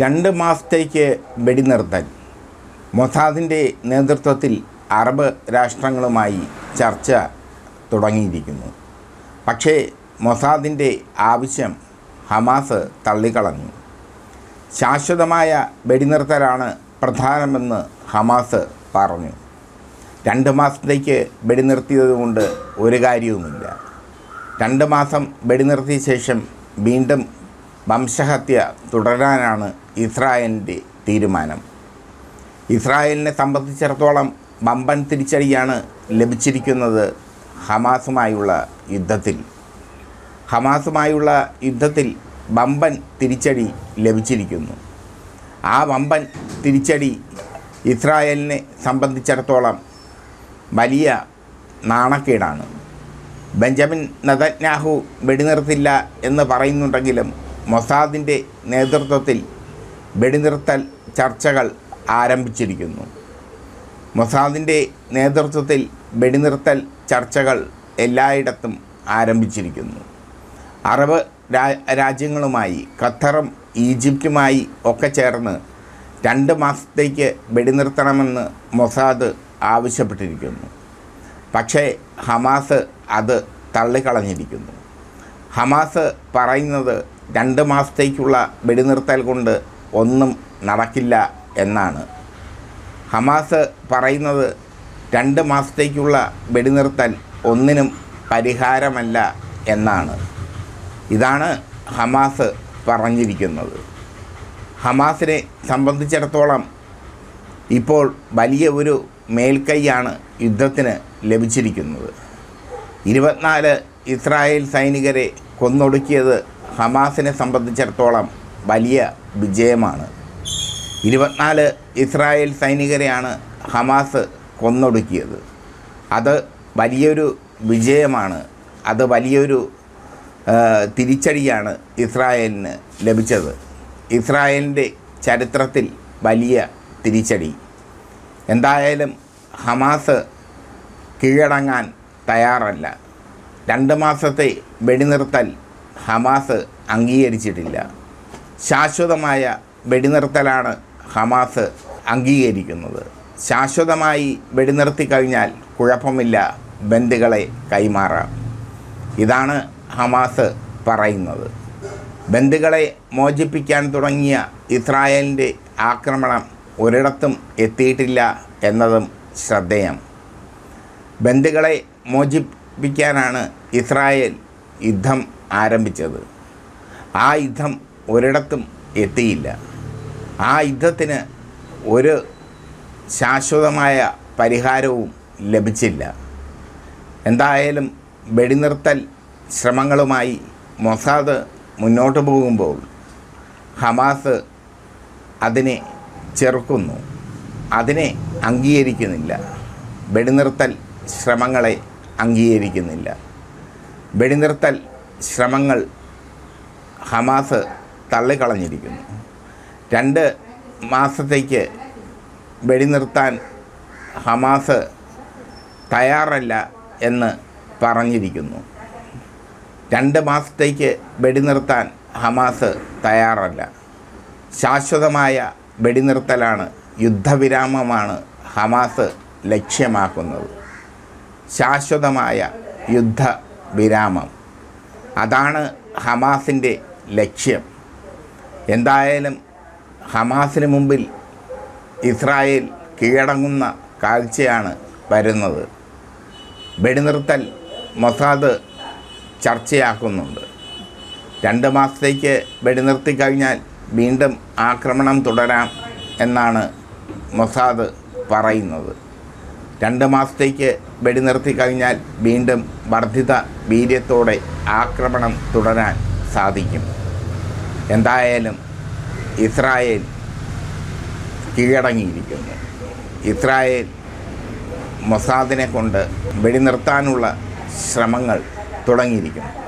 രണ്ട് മാസത്തേക്ക് വെടിനിർത്തൽ. മൊസാദിന്റെ നേതൃത്വത്തിൽ അറബ് രാഷ്ട്രങ്ങളുമായി ചർച്ച തുടങ്ങിയിരിക്കുന്നു. പക്ഷേ മൊസാദിന്റെ ആവശ്യം ഹമാസ് തള്ളിക്കളഞ്ഞു. ശാശ്വതമായ വെടിനിർത്തലാണ് പ്രധാനമെന്ന് ഹമാസ് പറഞ്ഞു. രണ്ട് മാസത്തേക്ക് വെടിനിർത്തിയതുകൊണ്ട് ഒരു കാര്യവുമില്ല. രണ്ട് മാസം വെടിനിർത്തിയ ശേഷം വീണ്ടും വംശഹത്യ തുടരാനാണ് ഇസ്രായേലിന്റെ തീരുമാനം. ഇസ്രായേലിനെ സംബന്ധിച്ചിടത്തോളം വമ്പൻ തിരിച്ചടിയാണ് ലഭിച്ചിരിക്കുന്നത് ഹമാസുമായുള്ള യുദ്ധത്തിൽ. ഹമാസുമായുള്ള യുദ്ധത്തിൽ വമ്പൻ തിരിച്ചടി ലഭിച്ചിരിക്കുന്നു. ആ വമ്പൻ തിരിച്ചടി ഇസ്രായേലിനെ സംബന്ധിച്ചിടത്തോളം വലിയ നാണക്കേടാണ്. ബെഞ്ചമിൻ നതന്യാഹു വെടിനിർത്തില്ല എന്ന് പറയുന്നുണ്ടെങ്കിലും മൊസാദിന്റെ നേതൃത്വത്തിൽ വെടിനിർത്തൽ ചർച്ചകൾ ആരംഭിച്ചിരിക്കുന്നു. മൊസാദിന്റെ നേതൃത്വത്തിൽ വെടിനിർത്തൽ ചർച്ചകൾ എല്ലായിടത്തും ആരംഭിച്ചിരിക്കുന്നു. അറബ് രാജ്യങ്ങളുമായി ഖത്തറും ഈജിപ്തുമായി ഒക്കെ ചേർന്ന് രണ്ട് മാസത്തേക്ക് വെടിനിർത്തണമെന്ന് മൊസാദ് ആവശ്യപ്പെട്ടിരിക്കുന്നു. പക്ഷേ ഹമാസ് അത് തള്ളിക്കളഞ്ഞിരിക്കുന്നു. ഹമാസ് പറയുന്നത് രണ്ട് മാസത്തേക്കുള്ള വെടിനിർത്തൽ കൊണ്ട് ഒന്നും നടക്കില്ല എന്നാണ്. ഹമാസ് പറയുന്നത് രണ്ട് മാസത്തേക്കുള്ള വെടിനിർത്തൽ ഒന്നിനും പരിഹാരമല്ല എന്നാണ്. ഇതാണ് ഹമാസ് പറഞ്ഞിരിക്കുന്നത്. ഹമാസിനെ സംബന്ധിച്ചിടത്തോളം ഇപ്പോൾ വലിയ ഒരു മേൽക്കൈയാണ് യുദ്ധത്തിന് ലഭിച്ചിരിക്കുന്നത്. ഇരുപത്തിനാല് ഇസ്രായേൽ സൈനികരെ കൊന്നൊടുക്കിയത് ഹമാസിനെ സംബന്ധിച്ചിടത്തോളം വലിയ വിജയമാണ്. ഇരുപത്തിനാല് ഇസ്രായേൽ സൈനികരെയാണ് ഹമാസ് കൊന്നൊടുക്കിയത്. അത് വലിയൊരു വിജയമാണ്. അത് വലിയൊരു തിരിച്ചടിയാണ് ഇസ്രായേലിന് ലഭിച്ചത്. ഇസ്രായേലിന്റെ ചരിത്രത്തിൽ വലിയ തിരിച്ചടി. എന്തായാലും ഹമാസ് കീഴടങ്ങാൻ തയ്യാറല്ല. രണ്ട് മാസത്തെ വെടിനിർത്തൽ ഹമാസ് അംഗീകരിച്ചിട്ടില്ല. ശാശ്വതമായ വെടിനിർത്തലാണ് ഹമാസ് അംഗീകരിക്കുന്നത്. ശാശ്വതമായി വെടിനിർത്തി കഴിഞ്ഞാൽ കുഴപ്പമില്ല ബന്ദികളെ കൈമാറാം. ഇതാണ് ഹമാസ് പറയുന്നത്. ബന്ദികളെ മോചിപ്പിക്കാൻ തുടങ്ങിയ ഇസ്രായേലിന്റെ ആക്രമണം ഒരിടത്തും എത്തിയിട്ടില്ല എന്നതും ശ്രദ്ധേയം. ബന്ദികളെ മോചിപ്പിക്കാനാണ് ഇസ്രായേൽ യുദ്ധം ആരംഭിച്ചത്. ആ യുദ്ധം ഒരിടത്തും എത്തിയില്ല. ആ യുദ്ധത്തിന് ഒരു ശാശ്വതമായ പരിഹാരവും ലഭിച്ചില്ല. എന്തായാലും വെടിനിർത്തൽ ശ്രമങ്ങളുമായി മൊസാദ് മുന്നോട്ട് പോകുമ്പോൾ ഹമാസ് അതിനെ ചെറുക്കുന്നു. അതിനെ അംഗീകരിക്കുന്നില്ല. വെടിനിർത്തൽ ശ്രമങ്ങളെ അംഗീകരിക്കുന്നില്ല. വെടിനിർത്തൽ ശ്രമങ്ങൾ ഹമാസ് തള്ളിക്കളഞ്ഞിരിക്കുന്നു. രണ്ട് മാസത്തേക്ക് വെടിനിർത്താൻ ഹമാസ് തയ്യാറല്ല എന്ന് പറഞ്ഞിരിക്കുന്നു. രണ്ട് മാസത്തേക്ക് വെടിനിർത്താൻ ഹമാസ് തയ്യാറല്ല. ശാശ്വതമായ വെടിനിർത്തലാണ് യുദ്ധവിരാമമാണ് ഹമാസ് ലക്ഷ്യമാക്കുന്നത്. ശാശ്വതമായ യുദ്ധവിരാമം. അതാണ് ഹമാസിന്റെ ലക്ഷ്യം. എന്തായാലും ഹമാസിന് മുമ്പിൽ ഇസ്രായേൽ കീഴടങ്ങുന്ന കാഴ്ചയാണ് വരുന്നത്. വെടിനിർത്തൽ മൊസാദ് ചർച്ചയാക്കുന്നുണ്ട്. രണ്ട് മാസത്തേക്ക് വെടിനിർത്തി കഴിഞ്ഞാൽ വീണ്ടും ആക്രമണം തുടരാം എന്നാണ് മൊസാദ് പറയുന്നത്. രണ്ട് മാസത്തേക്ക് വെടിനിർത്തി കഴിഞ്ഞാൽ വീണ്ടും വർദ്ധിത വീര്യത്തോടെ ആക്രമണം തുടരാൻ സാധിക്കും. എന്തായാലും ഇസ്രായേൽ കീഴടങ്ങിയിരിക്കുന്നു. ഇസ്രായേൽ മൊസാദിനെ കൊണ്ട് വെടിനിർത്താനുള്ള ശ്രമങ്ങൾ തുടങ്ങിയിരിക്കുന്നു.